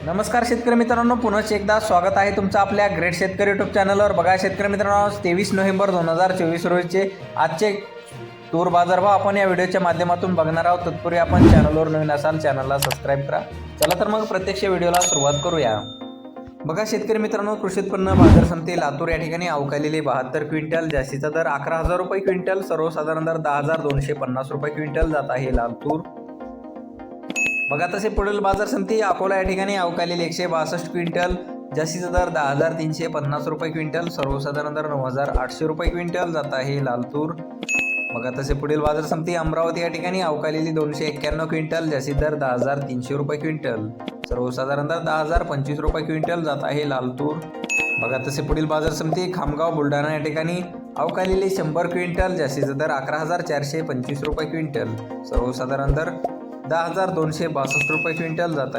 नमस्कार शेतकरी मित्रांनो पुन्हा एकदा स्वागत आहे तुमचं आपल्या ग्रेट शेतकरी युट्यूब चॅनलवर बघा शेतकरी मित्रांनो तेवीस नोव्हेंबर दोन हजार चोवीस रोजीचे आजचे तूर बाजारभाव आपण या व्हिडिओच्या माध्यमातून बघणार आहोत. तत्पूर्वी आपण चॅनलवर नवीन असाल चॅनलला सबस्क्राईब करा. चला तर मग प्रत्यक्ष व्हिडिओला सुरुवात करूया. बघा शेतकरी मित्रांनो कृषी उत्पन्न बाजार समिती लातूर या ठिकाणी अवकालेले बहात्तर क्विंटल जास्तीचा दर अकरा हजार रुपये क्विंटल सर्वसाधारण दर दहा हजार दोनशे पन्नास रुपये क्विंटल जात आहे लातूर. बघा तसे पुढील बाजार समिती अकोला या ठिकाणी अवकालेली एकशे बासष्ट क्विंटल जास्तीचा दर दहा हजार तीनशे पन्नास रुपये क्विंटल सर्वसाधारण दर नऊ हजार आठशे रुपये क्विंटल जात आहे लालतूर. बघा तसे पुढील बाजार समिती अमरावती या ठिकाणी अवकालेली दोनशे एक्क्याण्णव क्विंटल जास्तीत दर दहा हजार तीनशे रुपये क्विंटल. सर्वसाधारण दर दहा हजार पंचवीस रुपये क्विंटल जात आहे लालतूर. बघा तसे पुढील बाजार समिती खामगाव बुलढाणा या ठिकाणी अवकालेली शंभर क्विंटल जास्तीचा दर अकरा हजार चारशे पंचवीस रुपये क्विंटल. सर्वसाधारण दर दहा हजार दोनशे बासष्ट रुपये क्विंटल जात आहे.